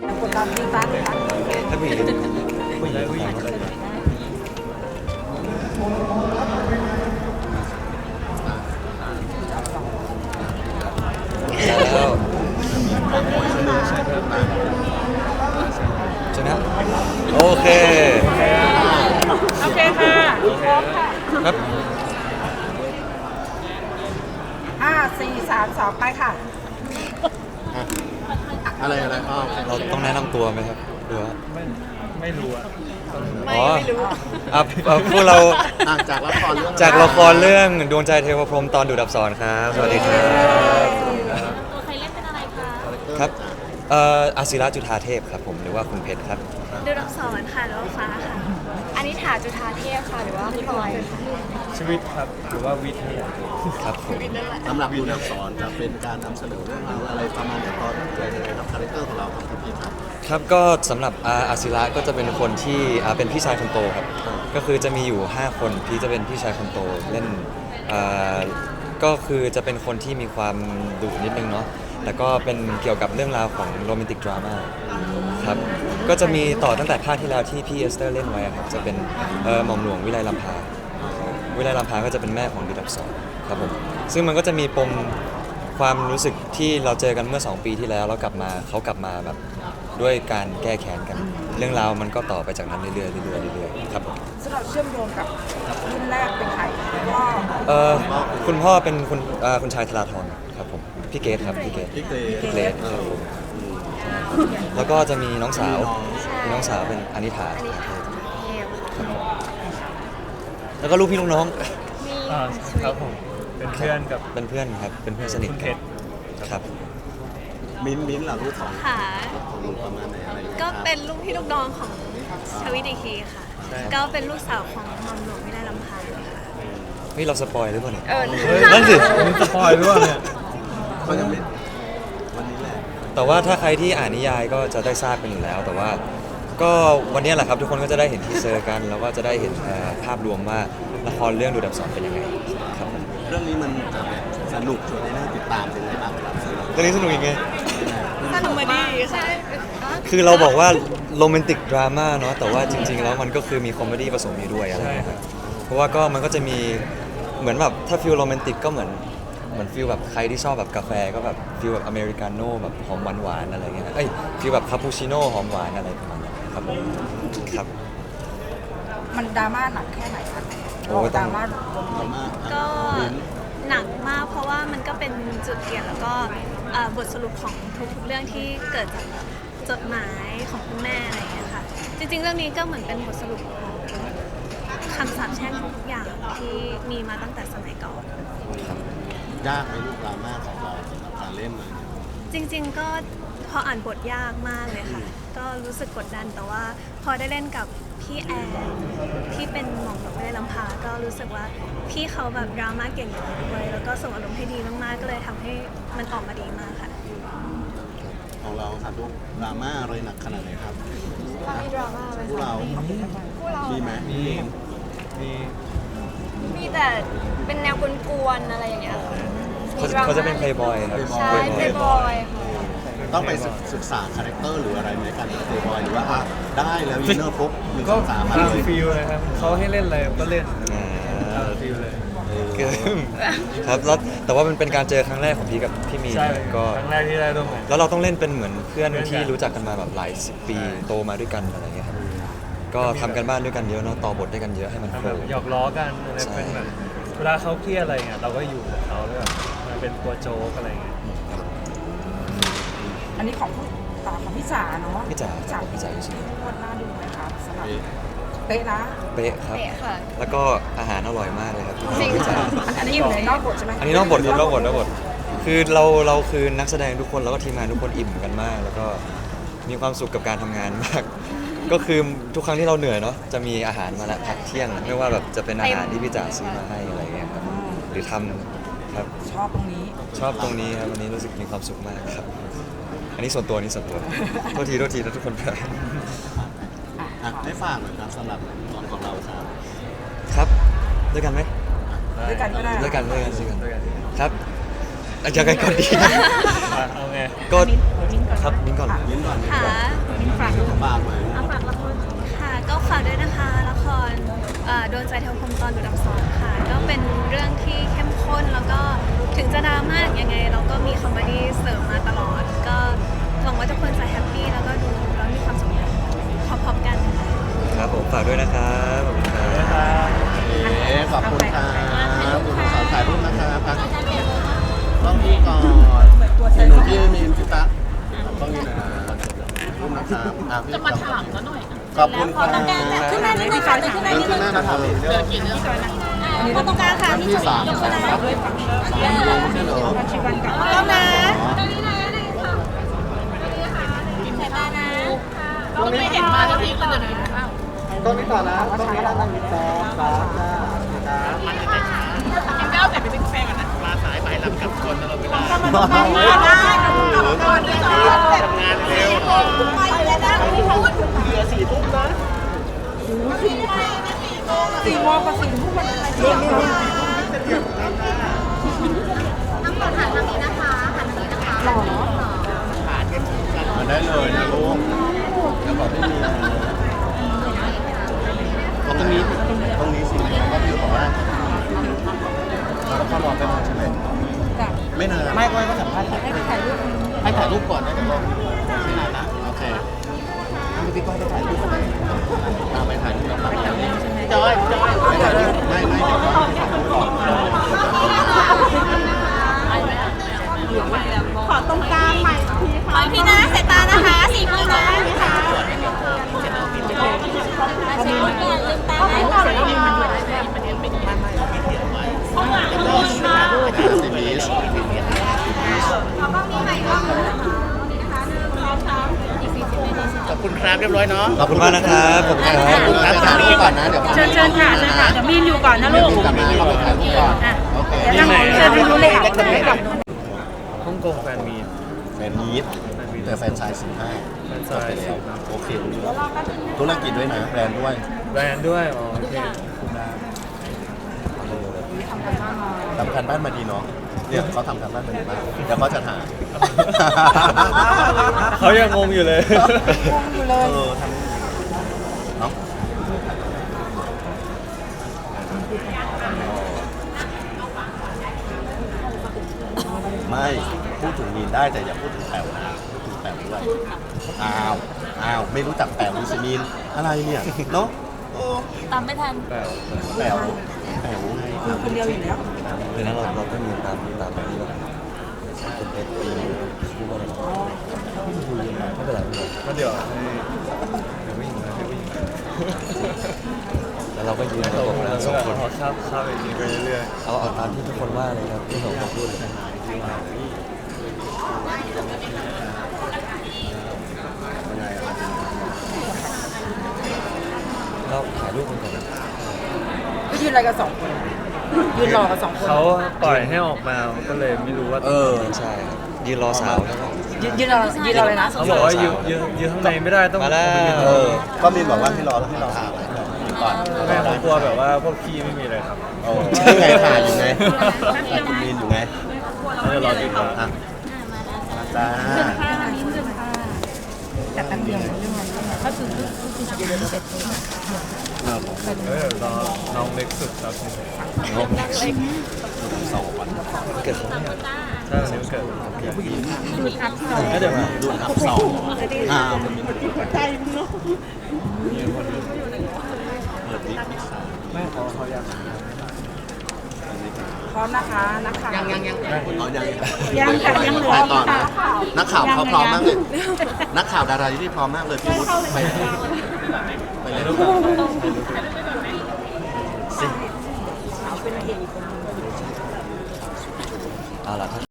แล้วชนะโอเค โอเคค่ะพร้อมค่ะครับห้าสี่สามสองไปค่ะ อะไรอะไรอ๋อโอเคเราต้องแนะนำตัวไหมครับหรือว่าไม่ไม่รู้อะอ๋ออะอะพวกเราอะจากละครเรื่องจากละครเรื่องดวงใจเทวพรหมตอนดูดับสอนครับสวัสดีครับตัวใครเล่นเป็นอะไรคะครับเอ่ออาศิระจุธาเทพครับผมหรือว่าคุณเพชรครับ ดูดับสอนค่ะหรือว่าฟ้าค่ะอั นนี้ถาจุธาเทพค่ะหรือว่าพลอยค่ะชีวิตครับหรือว่าวิทย์เนี่ยครับผมสำหรับดูนักสอนจะเป็นการนำเสนอเรื่องราวอะไรประมาณไหนตอนอะไรยังไงครับคาแรคเตอร์ของเราครับพี่ครับ ครับก็สำหรับอาอาศิระก็จะเป็นคนที่อ่าเป็นพี่ชายคนโตครับก็คือจะมีอยู่ 5 คนที่จะเป็นพี่ชายคนโตเล่นอ่าก็คือจะเป็นคนที่มีความดุนิดนึงเนาะแต่ก็เป็นเกี่ยวกับเรื่องราวของโรแมนติกดราม่าครับ ก็จะมีต่อตั้งแต่ภาคที่แล้วที่พี่เอสเตอร์เล่นไว้อะครับจะเป็นเอ่อหม่อมหลวงวิไลลำพาวิไลลำพาก็จะเป็นแม่ของดูดับสอนครับผมซึ่งมันก็จะมีปมความรู้สึกที่เราเจอกันเมื่อ 2 ปีที่แล้วแล้วกลับมาเขากลับมาแบบด้วยการแก้แค้นกัน เรื่องราวมันก็ต่อไปจากนั้นเรื่อยๆเรื่อยๆเรื่อยๆครับผม สำหรับเชื่อมโยงกับรุ่นแรกเป็นใครก็เอ่อคุณพ่อเป็นคุณเอ่อคุณชายธราธรครับผมพี่เกตครับพี่เกตพี่เกรพี่เกรดเอครับอผม แล้วก็จะมีน้องสาวใช่มีน้องสาวเป็นอนิถาอันนี้ถาจุธาเทพค่ะแล้วก็ลูกพี่ลูกน้องมีอ่าชีวิครับตผมเป็นเพื่อนกับเป็นเพื่อนครับเป็นเพื่อนสนิทคุณกัเพนชรครับ มิ้นท์มิ้นท์ล่ะลูกของค่ะ ของลูกประมาณไหนอะไรยังไงก็ครับเป็นลูกพี่ลูกน้องของชวิตอีกทีค่ะ ก็เป็นลูกสาวของหม่อมหลวงวิไลลำพาค่ะนี่เราสปอยหรือเปล่าเนี่ยเออ นั่นสิผมสปอยหรือเปล่าเนี่ยก็ยังไม่วันนี้แหละ แต่ว่าถ้าใครที่อ่านนิยายก็จะได้ทราบกันอยู่แล้ว แต่ว่าก็วันนี้แหละครับทุกคนก็จะได้เห็นทีเซอร์กัน แล้วก็จะได้เห็นเอ่อภาพรวมว่าละครเรื่องดูดับสอนเป็นยังไงครับผมเรื่องนี้มันจะแบบสนุกชวนให้น่าติดตามยังไงบ้างครับสำหรับเรื่องนี้สนุกยังไง สนุกมากใช่คือเราบอกว่าโรแมนติกดราม่าเนาะแต่ว่าจริง ๆ แล้วมันก็คือมีคอมเมดี้ผสมอยู่ด้วยอะไรอย่างเงี้ยครับเพราะว่าก็มันก็จะมีเหมือนแบบถ้าฟิลโรแมนติกก็เหมือน เหมือนฟิลแบบใครที่ชอบแบบกาแฟก็แบบฟิลแบบอเมริกาโน่แบบหอมหวานๆอะไรเงี้ยเอ้ยฟิลแบบคาปูชิโน่หอมหวานอะไรประมาณนั้นครับผมครับมันดราม่าหนักแค่ไหนคะโอ้ยดต้อรางม่าดราม่าก็หนักมากเพราะว่ามันก็เป็นจุดเปลี่ยนแล้วก็เอ่อบทสรุปของทุกๆเรื่องที่เกิดจากจดหมายของคุณแม่อะไรอย่างเงี้ยค่ะ จริงๆ เรื่องนี้ก็เหมือนเป็นบทสรุปของคำสาปแช่งทุกอย่างที่มีมาตั้งแต่สมัยก่อน ยากไหมลูกดราม่าของเราสำหรับการเล่นมันจริงๆ ก็พออ่านบทยากมากเลยค่ะ ก็รู้สึกกดดันแต่ว่าพอได้เล่นกับพี่แอนที่เป็นหม่อมหลวงไม่ได้ลำพาก็รู้สึกว่าพี่เขาแบบดราม่าเก่งอยู่แล้วด้วยแล้วก็ส่งอารมณ์ให้ดีมากๆ ก็เลยทำให้มันออกมาดีมากค่ะ ของเราครับลูกดราม่าอะไรหนักขนาดไหนครับมีดราม่าไหมพวกเรามีไหมมีมีมีแต่เป็นแนวกวนๆอะไรอย่างเงี้ยค่ะ เขาจะเขาจะเป็นเพย์บอยครับ ใช่ Playboy เพย์บอยค่ะ ต้องไปศึกษาคาแรคเตอร์หรืออะไรไหมการเป็นเตบอยหรือว่าอะได้แล้วอินเนอร์ปุ๊บหนึ่งสก็องสามมาตามเลยฟิลเลยครับเขาให้เล่นอะไรก็เล่นอ่าตามฟิลเลยคือครับแล้วแต่ว่ามันเป็นการเจอครั้งแรกของพี่กับพี่มีนใช่ก็ ครั้งแรกที่ได้ร่วมงาน แล้วเราต้องเล่นเป็นเหมือนเพื่อนเพื่อนกันที่รู้จักกันมาแบบหลายสิบปีโตมาด้วยกันอะไรเงี้ยครับก็ทำกันบ้านด้วยกันเยอะเนาะต่อบทด้วยกันเยอะให้มันแบโฟบล์ หยอกล้อกันอะไรใช่ เป็นแบบ เวลาเขาเครียดอะไรเงี้ยเราก็อยู่กับเขาแล้วแบบมันเป็นตัวโจ๊กอะไรเงี้ย อันนี้ของผู้ต่อของพี่จ๋าเนาะพี่จ๋าจ๋าพี่จ๋าอยู่สิคนน่าดูไหมครับสำหรับเป๊ะนะเป๊ะครับ เตะค่ะ แล้วก็อาหารอร่อยมากเลยครับจริงพี่จ๋าอันนี้อยู่ในนอกบทใช่ไหมอันนี้นอกบทครับนอกบทนอกบทคือเราเราคือนักแสดงทุกคนแล้วก็ทีมงานทุกคนอิ่มกันมาก แล้วก็มีความสุขกับการทำงานมาก ก็คือทุกครั้งที่เราเหนื่อยเนาะจะมีอาหารมาแล้วพักเที่ยง ไม่ว่าแบบจะเป็นอาหารที่พี่จ๋าซื้อมาให้อะไรเงี้ยครับ หรือทำครับชอบตรงนี้ ชอบตรงนี้ครับวันนี้รู้สึกมีความสุขมากครับ อันนี้ส่วนตัวนี้ส่วนตัวโทษทีโทษทีนะทุกคนครับได้ฝากเลยครับสำหรับตอนของเราครับครับด้วยกันไหมด้วยกันก็ได้ด้วยกันด้วยกันด้วยกันครับอาจารย์กันก่อนดีเอาไงก็ครับมิ้นก่อนมิ้นก่อนค่ะมินฝากฝากเยฝากละครค่ะก็ฝากด้วยนะคะละครโดนใจเทวคมตอนดูดับซ้อนค่ะ ก็เป็นเรื่องที่เข้มข้นแล้วก็ถึงจะดราม่ายังไง เราก็มีคอมเมดี้เสริมมาตลอด ก็หวังว่าทุกคนจะแฮปปี้แล้วก็ดูแล้วมีความสุขพร้อมๆกันค่ะครับผมฝากด้วยนะครับขอบคุณครับเอ๊ะขอบคุณครับคุณสอนถ่ายรูปนะครับครับต้องนี้ก่อนหนูที่มีพิตะต้องนี้นะรูปนะครับอะพี่จะมาถามเขาหน่อยขอบคุณครับขึ้นมานิดนึงค่ะขึ้นมานิดนึงแม่นะครับเรื่อง กี่เรื่องก่อนนะคนตรงกลางค่ะเรื่องที่สามนะครับสามโมงไม่ใช่เหรอต้องนะก็ไม่เห็นมาสักทีก็จะมีข้าวต้องนี้ต่อนะต้องนี้ต่อนะมีสองสามจ้ากินข้าวแต่ไปเป็นกาแฟก่อนนะมาสายไปหลับกับคนตลอดเวลามาได้กับกับก่อนด้วยทำงานเร็วไปแล้วนะเหลือสี่ทุ่มนะ สี่โมงกับสี่ทุ่มมันอะไรเรื่องนี้มางนี้นะคะหรอได้เลยนะลูกแล้วบอกไม่มีตรงนี้ตรงนี้สิก็พี่บอกว่าเราต้องเข้ารอไปนานใช่ไหมไม่นานไม่ก็ก็สัมภาษณ์ให้ถ่ายรูปให้ถ่ายรูปก่อนนะเดี๋ยวเราไม่นานนะโอเค พี่ก้อยไปถ่ายรูปกันตามไปถ่ายรูปแล้วไปจอยจอยไม่ถ่ายรูปไม่ไม่เดี๋ยวก่อนขอตรงกลางใหม่พี่ขอพี่นะสายตานะคะสี่คนนะพี่คะเช็คคนก่อนลืมตาไหนก่อนเลย สิบีส ขอบคุณครับ เรียบร้อยเนาะขอบคุณมากนะครับขอบคุณครับขอบคุณครับถ่ายรูปก่อนนะเดี๋ยวเชิญเชิญค่ะเชิญค่ะเดี๋ยวมีนอยู่ก่อนนะลูกกลับมาเข้าไปถ่ายรูปก่อนโอเคเดี๋ยวนั่งเชิญทางนู้นเลยค่ะฮ่องกงแฟนมีตแฟนมีดแต่แฟนชายสิบห้าแฟนจซาบยไปแล้วโอเครู้เรื่องธุรกิจด้วยนะแบรนด์ด้วยแบรนด์ด้วยอ๋อโอเค ทำการบ้านมาดีเนาะเนี่ยเขาทำการบ้านมาดีมากเดี๋ยวเขาจะถามเขายังงงอยู่เลยเออทำเนาะไม่พูดถึงมีนได้แต่อย่าพูดถึงแปวนะพูดถึงแปวด้วยอ้าวอ้าวไม่รู้จักแปวมีสมีนอะไรเนี่ยเนาะโอ้ ตามไม่ทันแบบแปวแปว ไงคนเดียวอยู่แล้วคือนั้นเราเราก็มีตามตามนี้ว่าเป็นเป็นปีคู่กันไม่เป็นไรไม่เป็นไรก็เดี๋ยวให้เดี๋ยววิ่งมาให้วิ่งมาแล้วเราก็ยืนประกบแล้กัวนสองคนข้ามข้ามไปทีไปเรื่อยๆเอาเอาตามที่ทุกคนว่าเลยครับที่ผมพูดเลยเราถ่ายรูปกันก่อนนะก็ยืนอะไรกันสองคน ยืนรอกันสองคนๆเขาปล่อยให้ออกมาก็เลยไม่รู้ว่าเออใช่ครับยืนรอสาวใช่ไหมยืนยืนรอยืนรอเลยนะเขาบอกว่ายืนยืนยืนข้างในไม่ได้ต้องมาแล้ว ไปยืนเออก็มีบอกว่าให้รอแล้วให้รอถ่ายก่อนแม่ผมกลัวแบบว่าพวกพี่ไม่มีอะไรครับโอ้ยังไงถ่ายอยู่ไงถ่ายคุณมีนอยู่ไงไม่ได้รอดีกว่าอะมาจ้าแต่แป๊บเดียวเรื่องนั้นเขาคือคือจะเดินเสร็จ เออผมเออรอน้องเล็กสุดครับงงสองวันเกิดเขาเนี่ยถ้าวันนี้มันเกิดดูดอัพที่เก็เดี๋ยวมาดูนับสองอ้ามันมีเปิดวิกไม่สามไม่เขาเขาอยาก ร้อมนะคะนักข่าวยังยังยังอ๋อยังยังค่ะยังเหลือต่อนะนักข่าวเขาพร้อมมากเลยนักข่าวดาราที่นี่พร้อมมากเลยพี่วุฒิไปเลยไปเลยลูกสิเอาเป็นเองคนเอาล่ะ